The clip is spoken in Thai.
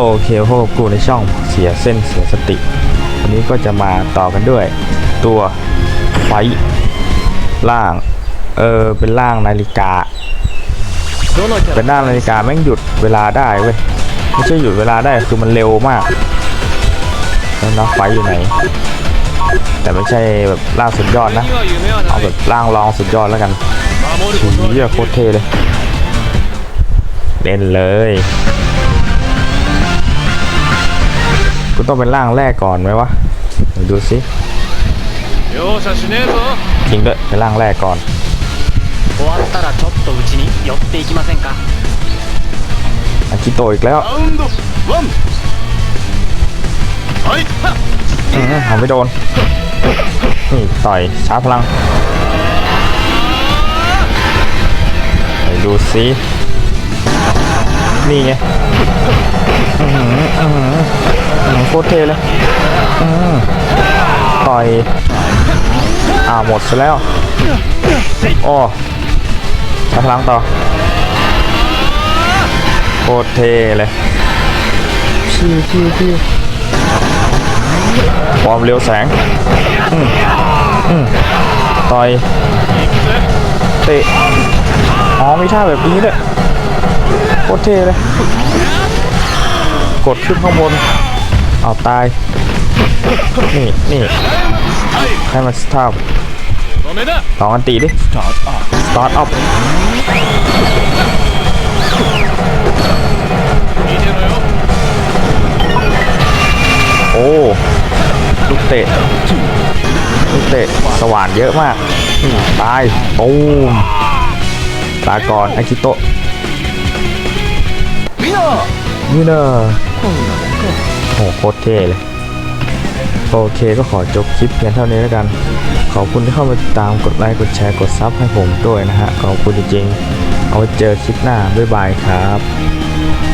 โอเคพบกูในช่องเสียเส้นเสียสติ วันนี้ก็จะมาต่อกันด้วย ตัวไฟล่าง เออเป็นล่างนาฬิกา เป็นหน้านาฬิกาแม่งหยุดเวลาได้เว้ยไม่ใช่หยุดเวลาได้คือมันเร็วมากแล้วนะไฟอยู่ไหน แต่ไม่ใช่แบบล่างสุดยอดนะ เอาแบบล่างรองสุดยอดแล้วกันเยี่โคตรเทเลยเล่นเลย ต้องเป็นร่างแรกก่อนไหมวะดูสิจริงด้วยเป็นร่างแรกก่อนอากิโตอีกแล้วทำไม่โดนนี่ต่อยชาพลัง ไปดูสิ นี่ไงอื้อหืออื้อหืออื้อหือโคตรเท่เลยอืมต่อยอ่าหมดซะแล้วโอ้ชาร์จพลังต่อโคตรเท่เลยชิวชิวชิวความเร็วแสงอืมอืมต่อยเตะอ๋อมีท่าแบบนี้ด้วย โคตรเท่เลย กดขึ้นข้างบน เอาตาย นี่นี่ให้มันสตาร์ทลองอันตีดิ สตาร์ทอัพสตาร์ทอัพโอ้ ลูกเตะ ลูกเตะ สว่านเยอะมาก ตายโอ้ตาก่อนอากิโตะ นี่นะโอ้โหโคตรเท่เลย โอเคก็ขอจบคลิปเพียงเท่านี้แล้วกัน ขอบคุณที่เข้ามาติดตามกดไลค์ กดแชร์ กดซับให้ผมด้วยนะฮะ ขอบคุณจริงๆ เอาไว้เจอคลิปหน้า บ๊ายบายครับ